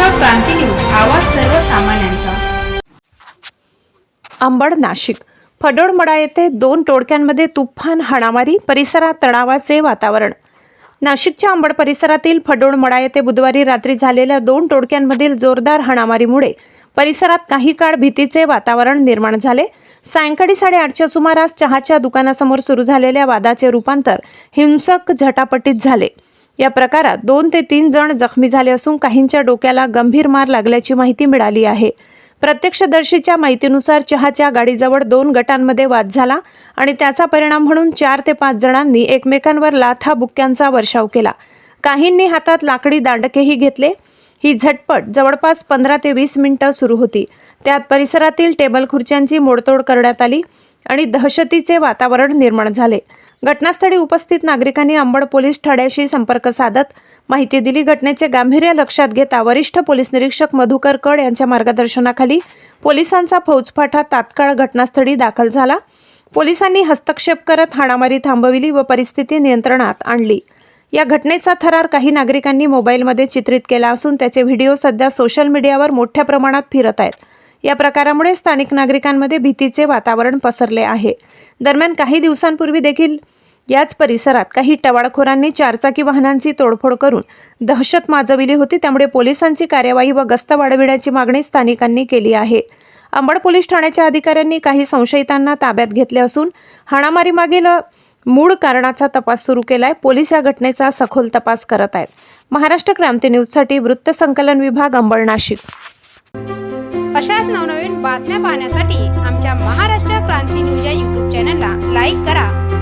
क्रांती news आवाज सर्वसामान्यांचा. अंबड नाशिक. फडोडमडा येथे दोन टोळक्यांमध्ये तुफान हाणामारी परिसरात तणावाचे वातावरण. नाशिकच्या अंबड परिसरातील फडोडमडा येथे बुधवारी रात्री झालेल्या दोन टोळक्यांमधील जोरदार हाणामारीमुळे परिसरात काही काळ भीतीचे वातावरण निर्माण झाले. सायंकाळी साडेआठच्या सुमारास चहाच्या दुकानासमोर सुरू झालेल्या वादाचे रूपांतर हिंसक झटापटीत झाले. या प्रकारात दोन ते तीन जण जखमी झाले असून काहींच्या डोक्याला गंभीर मार लागल्याची माहिती मिळाली आहे. प्रत्यक्षदर्शीच्या माहितीनुसार चहाच्या गाडीजवळ दोन गटांमध्ये वाद झाला आणि त्याचा परिणाम म्हणून चार ते पाच जणांनी एकमेकांवर लाथा बुक्क्यांचा वर्षाव केला. काहींनी हातात लाकडी दांडकेही घेतले. ही झटपट जवळपास पंधरा ते वीस मिनिटं सुरू होती. त्यात परिसरातील टेबल खुर्च्यांची मोडतोड करण्यात आली आणि दहशतीचे वातावरण निर्माण झाले. घटनास्थळी उपस्थित नागरिकांनी अंबड पोलीस ठाण्याशी संपर्क साधत माहिती दिली. घटनेचे गांभीर्य लक्षात घेता वरिष्ठ पोलीस निरीक्षक मधुकर कड यांच्या मार्गदर्शनाखाली पोलिसांचा फौजफाटा तात्काळ घटनास्थळी दाखल झाला. पोलिसांनी हस्तक्षेप करत हाणामारी थांबविली व परिस्थिती नियंत्रणात आणली. या घटनेचा थरार काही नागरिकांनी मोबाईलमध्ये चित्रित केला असून त्याचे व्हिडिओ सध्या सोशल मीडियावर मोठ्या प्रमाणात फिरत आहेत. या प्रकारामुळे स्थानिक नागरिकांमध्ये भीतीचे वातावरण पसरले आहे. दरम्यान काही दिवसांपूर्वी देखील याच परिसरात काही टवाळखोरांनी चारचाकी वाहनांची तोडफोड करून दहशत माजविली होती. त्यामुळे पोलिसांची कार्यवाही व गस्त वाढविण्याची मागणी स्थानिकांनी केली आहे. अंबड पोलीस ठाण्याच्या अधिकाऱ्यांनी काही संशयितांना ताब्यात घेतले असून हाणामारीमागील मूळ कारणाचा तपास सुरू केलाय. पोलीस या घटनेचा सखोल तपास करत आहेत. महाराष्ट्र क्रांती न्यूजसाठी वृत्त संकलन विभाग अंबड नाशिक. अशाच नवनवीन बातम्या पाहण्यासाठी आमच्या महाराष्ट्र क्रांती न्यूज या यूट्यूब चॅनलला लाईक करा.